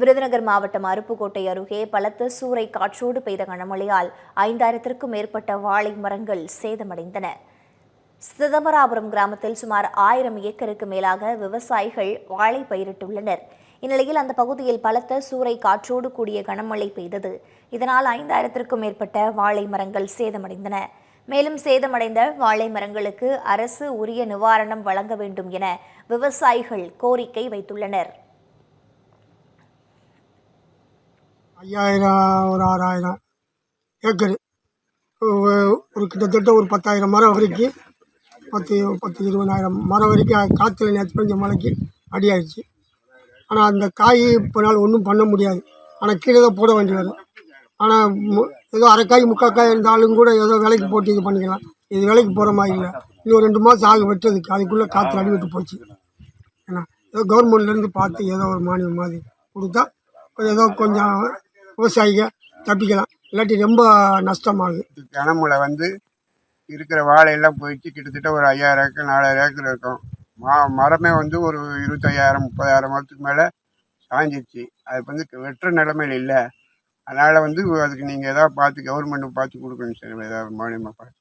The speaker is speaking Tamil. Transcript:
விருதுநகர் மாவட்டம் அருப்புக்கோட்டை அருகே பலத்த சூறை காற்றோடு பெய்த கனமழையால் ஐந்தாயிரத்திற்கும் மேற்பட்ட வாழை மரங்கள் சேதமடைந்தன. சிதம்பராபுரம் கிராமத்தில் சுமார் ஆயிரம் ஏக்கருக்கு மேலாக விவசாயிகள் வாழை பயிரிட்டுள்ளனர். இந்நிலையில் அந்த பகுதியில் பலத்த சூறை காற்றோடு கூடிய கனமழை பெய்தது. இதனால் ஐந்தாயிரத்திற்கும் மேற்பட்ட வாழை மரங்கள் சேதமடைந்தன. மேலும் சேதமடைந்த வாழை மரங்களுக்கு அரசு உரிய நிவாரணம் வழங்க வேண்டும் என விவசாயிகள் கோரிக்கை வைத்துள்ளனர். ஐயாயிரம் ஒரு ஆறாயிரம் ஏக்கரு. ஒரு கிட்டத்தட்ட ஒரு பத்தாயிரம் மரம் வரைக்கும் பத்து பத்து இருபதாயிரம் மரம் வரைக்கும் காற்றுல நேற்று பெஞ்ச மழைக்கு அடி ஆயிடுச்சு ஆனால் அந்த காய் இப்போனால ஒன்றும் பண்ண முடியாது. ஆனால் கீழே தான் போட வேண்டி வரும் ஆனால் மு- ஏதோ அரைக்காய் முக்கால் காய் இருந்தாலும் கூட ஏதோ விலைக்கு போட்டு இது பண்ணிக்கலாம். இது விலைக்கு போகிற மாதிரி இல்லை. இன்னும் ரெண்டு மாதம் ஆகும் வெட்டுறதுக்கு அதுக்குள்ளே காற்று அடிவிட்டு போச்சு. ஏன்னா ஏதோ கவர்மெண்ட்லேருந்து பார்த்து ஏதோ ஒரு மானியம் மாதிரி கொடுத்தா ஏதோ கொஞ்சம் விவசாயிங்க தப்பிக்கலாம். இல்லாட்டி ரொம்ப நஷ்டமாகுது. கனமழை வந்து இருக்கிற வாழையெல்லாம் போயிடுச்சு கிட்டத்தட்ட ஒரு ஐயாயிரம் ஏக்கர் நாலாயிரம் ஏக்கர் இருக்கும். மா மரமே வந்து ஒரு இருபத்தையாயிரம் முப்பதாயிரம் மரத்துக்கு மேலே சாஞ்சிருச்சு. அது வந்து வெட்டுற நிலமையில இல்லை. அதனால் வந்து அதுக்கு நீங்கள் எதாவது பார்த்து கவர்மெண்ட்டு பார்த்து கொடுக்கணும் சார். ஏதாவது மானியமாக பார்த்து.